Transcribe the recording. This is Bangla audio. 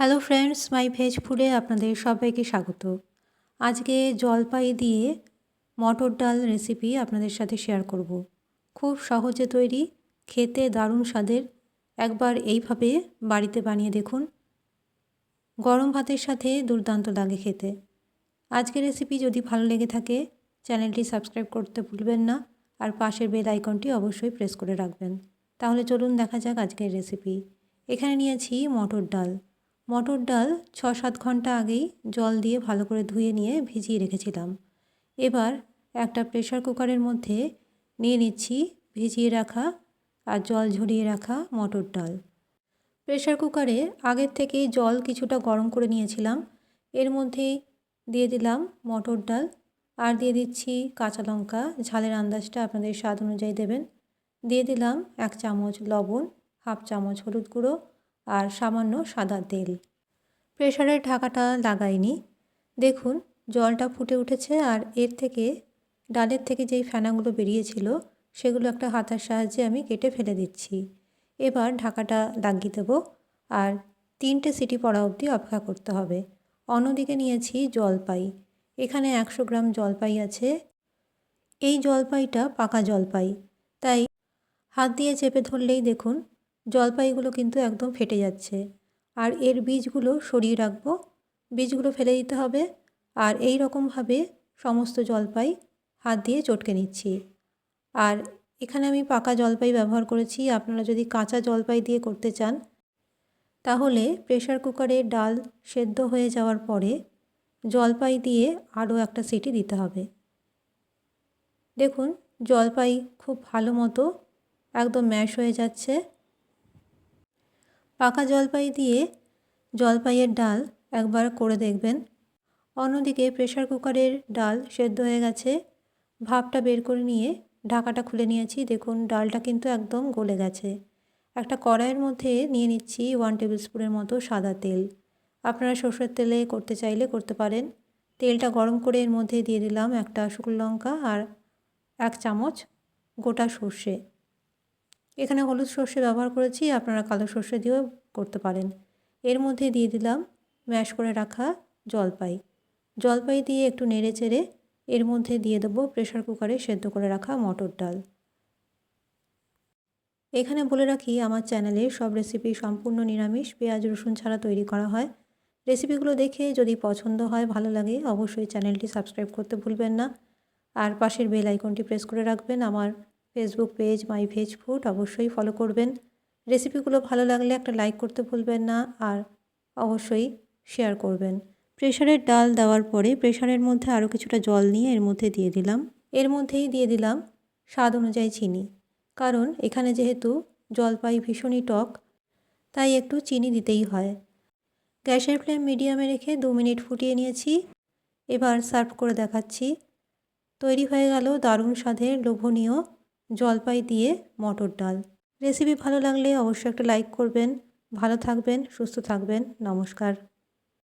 হ্যালো ফ্রেন্ডস মাই ভেজ ফুডে আপনাদের সবাইকে স্বাগত। আজকে জলপাই দিয়ে মটর ডাল রেসিপি আপনাদের সাথে শেয়ার করব। খুব সহজে তৈরি, খেতে দারুণ স্বাদের। একবার এইভাবে বাড়িতে বানিয়ে দেখুন। গরম ভাতের সাথে দুর্দান্ত লাগে খেতে। আজকের রেসিপি যদি ভালো লেগে থাকে, চ্যানেলটি সাবস্ক্রাইব করতে ভুলবেন না আর পাশের বেল আইকনটি অবশ্যই প্রেস করে রাখবেন। তাহলে চলুন দেখা যাক আজকের রেসিপি এখানে নিয়েছি মটর ডাল। মটর ডাল ছ সাত ঘণ্টা আগেই জল দিয়ে ভালো করে ধুয়ে নিয়ে ভিজিয়ে রেখেছিলাম। এবার একটা প্রেশার কুকারের মধ্যে নিয়ে নিচ্ছি ভিজিয়ে রাখা আর জল ঝরিয়ে রাখা মটর ডাল। প্রেশার কুকারে আগের থেকেই জল কিছুটা গরম করে নিয়েছিলাম। এর মধ্যেই দিয়ে দিলাম মটর ডাল আর দিয়ে দিচ্ছি কাঁচা লঙ্কা। ঝালের আন্দাজটা আপনাদের স্বাদ অনুযায়ী দেবেন। দিয়ে দিলাম এক চামচ লবণ, হাফ চামচ হলুদ গুঁড়ো আর সামান্য সাদা তেল। প্রেশারের ঢাকাটা লাগাইনি। দেখুন, জলটা ফুটে উঠেছে আর এর থেকে, ডালের থেকে যেই ফেনাগুলো বেরিয়েছিল, সেগুলো একটা হাতার সাহায্যে আমি কেটে ফেলে দিচ্ছি। এবার ঢাকাটা লাগিয়ে দেবো আর তিনটে সিটি পড়া অবধি অপেক্ষা করতে হবে। অন্যদিকে নিয়েছি জলপাই। এখানে একশো গ্রাম জলপাই আছে। এই জলপাইটা পাকা জলপাই। তাই হাত দিয়ে চেপে ধরলেই দেখুন জলপাইগুলো কিন্তু একদম ফেটে যাচ্ছে। আর এর বীজগুলো সরিয়ে রাখব। বীজগুলো ফেলে দিতে হবে। আর এই রকমভাবে সমস্ত জলপাই হাত দিয়ে চটকে নিচ্ছি। আর এখানে আমি পাকা জলপাই ব্যবহার করেছি। আপনারা যদি কাঁচা জলপাই দিয়ে করতে চান, তাহলে প্রেশার কুকারে ডাল সেদ্ধ হয়ে যাওয়ার পরে জলপাই দিয়ে আরও একটা সিটি দিতে হবে। দেখুন, জলপাই খুব ভালো মতো একদম ম্যাশ হয়ে যাচ্ছে। পাকা জলপাই দিয়ে জলপাইয়ের ডাল একবার করে দেখবেন। অন্যদিকে প্রেশার কুকারের ডাল সেদ্ধ হয়ে গেছে। ভাপটা বের করে নিয়ে ঢাকাটা খুলে নিয়েছি। দেখুন, ডালটা কিন্তু একদম গলে গেছে। একটা কড়াইয়ের মধ্যে নিয়ে নিচ্ছি ওয়ান টেবিল স্পুনের মতো সাদা তেল। আপনারা সর্ষের তেলে করতে চাইলে করতে পারেন। তেলটা গরম করে এর মধ্যে দিয়ে দিলাম একটা শুকনো লঙ্কা আর এক চামচ গোটা সর্ষে। এখানে হলুদ সর্ষে ব্যবহার করেছি, আপনারা কালো সর্ষে দিয়েও করতে পারেন। এর মধ্যে দিয়ে দিলাম ম্যাশ করে রাখা জলপাই। জলপাই দিয়ে একটু নেড়ে চেড়ে এর মধ্যে দিয়ে দেবো প্রেশার কুকারে সেদ্ধ করে রাখা মটর ডাল। এখানে বলে রাখি, আমার চ্যানেলে সব রেসিপি সম্পূর্ণ নিরামিষ, পেঁয়াজ, রসুন ছাড়া তৈরি করা হয়। রেসিপিগুলো দেখে যদি পছন্দ হয়, ভালো লাগে, অবশ্যই চ্যানেলটি সাবস্ক্রাইব করতে ভুলবেন না। আর পাশের বেল আইকনটি প্রেস করে রাখবেন, আমার Facebook page my veg food অবশ্যই ফলো করবেন। রেসিপিগুলো ভালো লাগলে একটা লাইক করতে ভুলবেন না আর অবশ্যই শেয়ার করবেন। প্রেশারের ডাল দেওয়ার পরে প্রেশারের মধ্যে আরও কিছুটা জল নিয়ে এর মধ্যে দিয়ে দিলাম। এর মধ্যেই দিয়ে দিলাম স্বাদ অনুযায়ী চিনি। কারণ এখানে যেহেতু জলপাই ভীষণই টক, তাই একটু চিনি দিতেই হয়। গ্যাসের ফ্লেম মিডিয়ামে রেখে দু মিনিট ফুটিয়ে নিয়েছি। এবার সার্ভ করে দেখাচ্ছি। তৈরি হয়ে গেল দারুণ স্বাদের লোভনীয় জলপাই দিয়ে মটর ডাল। রেসিপি ভালো লাগলে অবশ্যই একটা লাইক করবেন। ভালো থাকবেন, সুস্থ থাকবেন। নমস্কার।